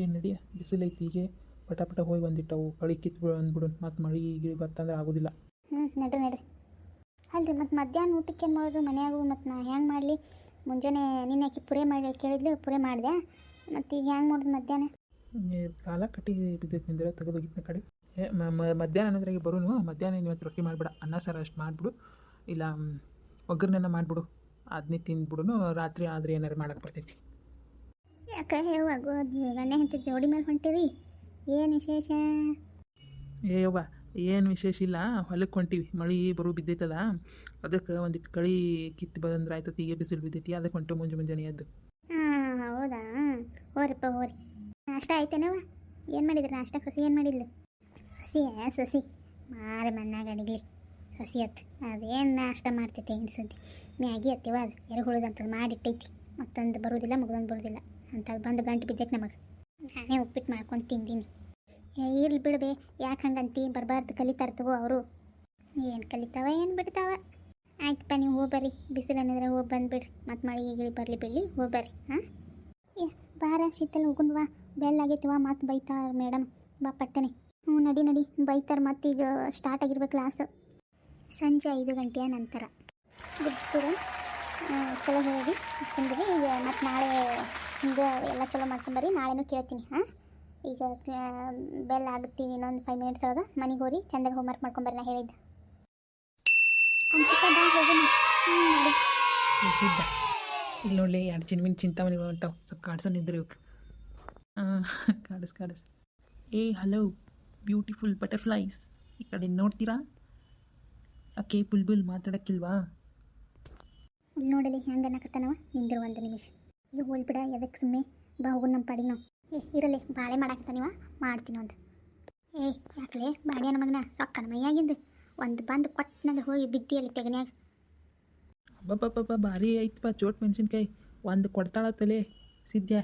ಏನು ನಡಿಯ ಬಿಸಿಲೈತಿ ಹೀಗೆ ಪಟ ಪಟ ಹೋಗಿ ಬಂದಿಟ್ಟವು. ಕಳಿ ಕಿತ್ತು ಬಂದ್ಬಿಡು ಮತ್ತು ಮಳೆ ಗಿಳಿ ಬರ್ತಂದ್ರೆ ಆಗೋದಿಲ್ಲ. ಹ್ಞೂ ನಡ್ರಿ ನಡ್ರಿ. ಅಲ್ರಿ ಮತ್ತು ಮಧ್ಯಾಹ್ನ ಊಟಕ್ಕೆ ಏನು ಮಾಡೋದು? ಮನ್ಯಾಗು ಮತ್ತು ನಾ ಹೆಂಗೆ ಮಾಡಲಿ? ಮುಂಜಾನೆ ನಿನ್ನೆ ಆಕಿ ಪುರೆ ಮಾಡಿ ಕೇಳಿದ್ಲು ಪುರೆ ಮಾಡಿದೆ. ಮತ್ತು ಈಗ ಹೆಂಗೆ ಮಾಡೋದು ಮಧ್ಯಾಹ್ನ? ಕಾಲ ಕಟ್ಟಿ ಬಿದ್ದೈತೆ ನಿಂದ್ರೆ? ತೆಗೆದೋಗಿದ್ನ ಕಡೆ. ಏ ಮಧ್ಯಾಹ್ನ ಅನ್ನೋದ್ರಾಗೆ ಬರೋನು? ಮಧ್ಯಾಹ್ನ ಇವತ್ತು ರೊಟ್ಟಿ ಮಾಡಿಬಿಡ. ಅನ್ನ ಸಾರು ಅಷ್ಟು ಮಾಡಿಬಿಡು. ಇಲ್ಲ ಒಗ್ಗರಣೆನ ಮಾಡಿಬಿಡು. ಅದನ್ನೇ ತಿಂದ್ಬಿಡು ರಾತ್ರಿ ಆದರೆ ಏನಾರು ಮಾಡಕ್ಕೆ ಬರ್ತೈತಿ. ಯಾಕೆ ಯಾವಾಗ ಗಣ್ಯ ಹೆಂಡತಿ ಜೋಡಿ ಮೇಲೆ ಹೊಂಟೀವಿ ಏನು ವಿಶೇಷ? ಏ ಯವ್ವ ಏನು ವಿಶೇಷ ಇಲ್ಲ. ಹೊಲಕ್ಕೆ ಹೊಂಟೀವಿ. ಮಳೆ ಬರು ಬಿದ್ದೈತಲ್ಲ. ಅದಕ್ಕೆ ಒಂದಿಟ್ಟು ಕಳಿ ಕಿತ್ತು ಬಂದ್ರೆ ಆಯ್ತು ಈಗ ಬಿಸಿಲು ಬಿದ್ದೈತಿ. ಅದಕ್ಕೆ ಹೊಂಟು ಮುಂಜೆ ಮುಂಜಾನೆ ಎದ್ದು. ಹಾಂ ಹೌದಾ? ಹೋರಿಪ್ಪ ಹೋರಿ. ನಾಷ್ಟ ಆಯ್ತೇನವ ಏನು ಮಾಡಿದ್ರು ನಾಷ್ಟ? ಸಸಿ ಏನು ಮಾಡಿದ್ಲು? ಸಸಿ ಸಸಿ. ಮಾರಿ ಮನ್ನಾಗ ಅಡಿಗೆ ಸಸಿ ಅತ್ತು ಅದೇನು ನಾಷ್ಟ ಮಾಡ್ತೈತೆ ಏನು ಸುದ್ದಿ? ಮ್ಯಾಗಿ ಹತ್ತಿವ ಅದು. ಎರೆಹುಳದಂತದ್ದು ಮಾಡಿಟ್ಟೈತಿ. ಮತ್ತೊಂದು ಬರುವುದಿಲ್ಲ ಮುಗ್ದೊಂದು ಬರೋದಿಲ್ಲ. ಅಂಥದ್ದು ಬಂದು ಗಂಟು ಬಿದ್ದೈತೆ ನಮಗೆ. ನಾನೇ ಉಪ್ಪಿಟ್ಟು ಮಾಡ್ಕೊಂಡು ತಿಂದೀನಿ. ಏ, ಇರ್ಲಿ ಬಿಡ್ಬೆ ಯಾಕೆ ಹಂಗಂತಿ? ಬರಬಾರ್ದು ಕಲಿತಾರ ತಗೋ ಅವರು. ಏನು ಕಲಿತಾವ, ಏನು ಬಿಡ್ತಾವ? ಆಯ್ತಪ್ಪ ನೀವು ಹೋಗ್ಬರ್ರಿ. ಬಿಸಿಲು ಅನ್ನೋದ್ರೆ ಹೋಗಿ ಬಂದುಬಿಡ್ರಿ. ಮತ್ತು ಮಳೆ ಗಿಳಿ ಬರಲಿ ಬಿಡಲಿ, ಹೋಗ್ಬರ್ರಿ, ಹಾಂ? ಏ, ಬಾರ, ಶೀತಲ್ ಹೋಗುನ್ ಬಾ. ಬೆಲ್ ಆಗೈತಿ ವಾ, ಮತ್ತು ಬೈತಾರ ಮೇಡಮ್. ಬಾ ಪಟ್ಟನೆ ಹ್ಞೂ, ನಡಿ ನಡಿ. ಬೈತಾರ ಮತ್ತು ಈಗ ಸ್ಟಾರ್ಟ್ ಆಗಿರ್ಬೇಕು ಕ್ಲಾಸ್. ಸಂಜೆ ಐದು ಗಂಟೆಯ ನಂತರ. ಗುಡ್ ಸ್ಟೂಡೆಂಟ್ ಚಲೋ ಹೇಳಿ ಈಗ ಮತ್ತು ನಾಳೆ ಹಿಂಗೆ ಎಲ್ಲ ಚಲೋ ಮಾಡ್ಕೊಂಬರ್ರಿ ನಾಳೆನೂ ಕೇಳ್ತೀನಿ ಹಾಂ? ಈಗ ಬೆಲ್ ಆಗುತ್ತೆ ಇನ್ನೊಂದು ಫೈವ್ ಮಿನಿಟ್ಸ್ ಒಳಗೆ ಮನೆಗೆ ಹೋಗಿ ಹೋಮ್ ವರ್ಕ್ ಮಾಡ್ಕೊಂಬರ್ರಿ ನಾ ಹೇಳಿದ್ದೆ. ಇಲ್ಲಿ ನೋಡಲಿ ಎರಡು ಚಿನ್ಮಿನ್ ಚಿಂತಾಮಣಿಗಳು ಹೊಂಟಾವ ಸ್ವಲ್ಪ ಕಾಡ್ಸೋ ಇದ್ರಿ ಇವಕ್ಕೆ ಕಾಡಿಸ್ ಕಾಡಿಸ್. ಏ ಹಲೋ ಬ್ಯೂಟಿಫುಲ್ ಬಟರ್ಫ್ಲೈಸ್ ಈ ಕಡೆ ನೋಡ್ತೀರಾ? ಅಕ್ಕೆ ಬುಲ್ಬುಲ್ ಮಾತಾಡಕ್ಕಿಲ್ವಾ? ಇಲ್ಲಿ ನೋಡಲಿ ಹೆಂಗೆ ಕತ್ತನವ ನಿಂದಿರು ಒಂದು ನಿಮಿಷ. ಈಗ ಹೋಲ್ ಬಿಡ ಎದಕ್ಕೆ ಸುಮ್ಮನೆ ಬಾ ಹೋಗು ನಮ್ಮ ನಾವು. ಏ, ಇರಲಿ, ಬಾಳೆ ಮಾಡಾಕತ್ತಾನಿವ ಮಾಡ್ತೀನಿ ಒಂದು. ಏ, ಯಾಕಲೇ ಬಾಡ್ಯಾನ ಮಗನ ಸೊಕ್ಕನ ಮೈಯಾಗಿಂದು ಒಂದು ಬಂದು ಕೊಟ್ಟನಂದ್ರೆ ಹೋಗಿ ಬಿದ್ದಿಯಲ್ಲಿ ತೆಗನ್ಯಾಗ. ಅಬ್ಬಬ್ಬಬ್ಬ ಭಾರಿ ಐತಪ್ಪ ಚೋಟ್ ಮೆಣಸಿನ್ಕಾಯಿ. ಒಂದು ತಲೆ ಸಿದ್ಯ.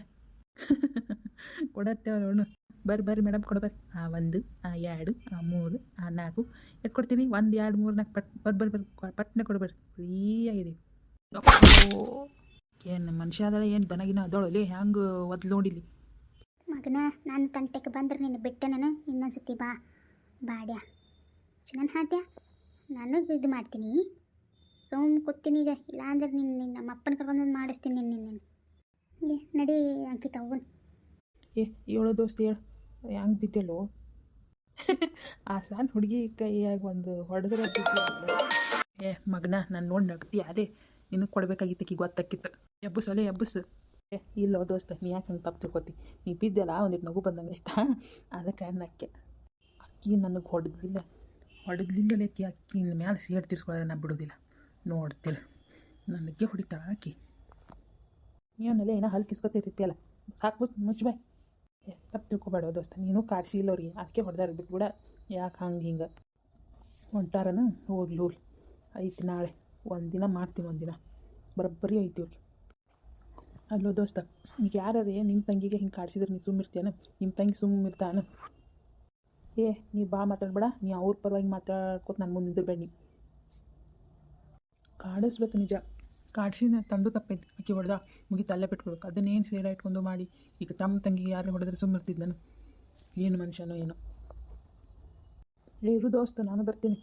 ಕೊಡತ್ತೆ ನೋಡು. ಬರ್ರಿ ಬರ್ರಿ ಮೇಡಮ್ ಕೊಡ್ಬರ್ರಿ ಆ ಒಂದು, ಆ ಎರಡು, ಆ ಮೂರು, ಆ ನಾಲ್ಕು. ಎಟ್ ಕೊಡ್ತೀನಿ? ಒಂದು, ಎರಡು, ಮೂರು ನಾಲ್ಕು ಪಟ್ ಬರ್ ಬರ್ರಿ ಬರ್ರಿ. ಪಟ್ನೆ ಕೊಡ್ಬರ್ರಿ ಫ್ರೀ ಆಗಿದೆ ಏನು ಮನುಷ್ಯ ಅದಳ ಏನು ದನಗಿನ ಅದಳಲಿ ಹೆಂಗೆ ಒದ್ ನೋಡಿಲಿ? ಮಗನ ನಾನು ತಂಟೆಗೆ ಬಂದ್ರೆ ನಿನ್ನ ಬಿಟ್ಟೆ ನಾನು ಇನ್ನೊಂದ್ಸತಿ ಬಾ. ಬಾಡ್ಯ. ಚಿನ್ನ ಹಾದ್ಯ ನನಗೆ ಇದು ಮಾಡ್ತೀನಿ. ಸೋಮ್ ಕೂತೀನಿ ಈಗ ಇಲ್ಲಾಂದ್ರೆ ನಿನ್ನ ನಿನ್ನ ನಮ್ಮ ಅಪ್ಪನ ಕರ್ಕೊಂಡು ಮಾಡಿಸ್ತೀನಿ ನಿನ್ನ ನಿನ್ನ ಏ, ನಡಿ ಅಂಕಿತ ಹೋಗುನ್ ಏ ಏಳು ದೋಸ್ತಿ ಹೇಳು ಹೆಂಗೆ ಬಿದ್ದೆಲ್ಲೋ ಆ ಸಣ್ಣ ಹುಡುಗಿ ಕೈಯಾಗಿ ಒಂದು ಹೊಡೆದ್ರೆ ಏ ಮಗನ ನಾನು ನೋಡಿ ನಗ್ತಿ ಅದೇ ನಿನಗೆ ಕೊಡ್ಬೇಕಾಗಿತ್ತು ಗೊತ್ತಾಕಿತ್ತು ಎಬ್ಬಸ್ ಒಲೆ ಎಬ್ಬಸ್. ಏ, ಇಲ್ಲೋ ದೋಸ್ತ, ನೀ ಯಾಕೆ ಹಿಂಗೆ ತಪ್ಪು ತಿಳ್ಕೊತಿ? ನೀ ಬಿದ್ದಲ್ಲ ಒಂದಿಟ್ಟು ನಗು ಬಂದಂಗೆ ಆಯ್ತಾ? ಅದಕ್ಕೆ ನಕ್ಕೆ ಅಕ್ಕಿ ನನಗೆ ಹೊಡೆದಿಲ್ಲ. ಹೊಡೆದ್ಲಿಂದಲೇ ಅಕ್ಕಿ ಅಕ್ಕಿ ಮ್ಯಾಲೆ ಸೇಡ್ ತಿರ್ಸ್ಕೊಳ್ಳೋದ್ರೆ ನಾ ಬಿಡೋದಿಲ್ಲ. ನೋಡ್ತಿಲ್ಲ ನನಗೆ ಹೊಡಿತಾಳ ಅಕ್ಕಿ. ಏನಲ್ಲ ಏನೋ ಹಲ್ ಕಿಸ್ಕೊತೈತಿ ಅಲ್ಲ ಸಾಕು ಏ, ತಪ್ಪು ತಿಳ್ಕೊಬೇಡ ದೋಸ್ತ, ನೀನು ಕಾಡ್ಸಿ ಇಲ್ಲ ಅವ್ರಿಗೆ. ಅದಕ್ಕೆ ಹೊಡೆದಾರ ಬಿಟ್ಬಿಡ. ಯಾಕೆ ಹಂಗೆ ಹಿಂಗೆ? ಹೊಂಟಾರನ ಹೋಗ್ಲಿ ಹೋಗ್ಲಿ. ಐತಿ ನಾಳೆ. ಒಂದು ದಿನ ಮಾಡ್ತೀನಿ ಒಂದು ದಿನ ಬರೋಬ್ಬರಿ ಐತಿ ಅವ್ರಿಗೆ ಅಲ್ಲೋ ದೋಸ್ತ, ಈಗ ಯಾರೇ ನಿಮ್ಮ ತಂಗಿಗೆ ಹಿಂಗೆ ಕಾಡ್ಸಿದ್ರೆ, ನೀ ಸುಮ್ಮಿರ್ತೀಯನ ನಿಮ್ಮ ತಂಗಿ ಸುಮ್ಮಿರ್ತಾನ ಏ, ನೀ ಬಾ ಮಾತಾಡ್ಬೇಡ, ನೀ ಅವ್ರ ಪರವಾಗಿ ಮಾತಾಡ್ಕೊತ ನನ್ನ ಮುಂದೆ ನಿಂದಿರ್ಬೇಡ ನೀ. ಕಾಡಿಸ್ಬೇಕು ನಿಜ. ಕಾಡ್ಸಿನ ತಂದು ತಪ್ಪೈತಿ. ಅಕ್ಕಿ ಹೊಡೆದ ಮುಗಿತು ಅಲ್ಲೇ ಬಿಟ್ಬಿಡ್ಬೇಕು ಅದನ್ನೇನು ಸೇಡ ಇಟ್ಕೊಂಡು ಮಾಡಿ, ಈಗ ತಮ್ಮ ತಂಗಿಗೆ ಯಾರು ಹೊಡೆದ್ರೆ ಸುಮ್ಮಿರ್ತಿದ್ದ ನಾನು? ಏನು ಮನುಷ್ಯನೋ ಏನೋ? ಇರು ದೋಸ್ತ, ನಾನು ಬರ್ತೀನಿ.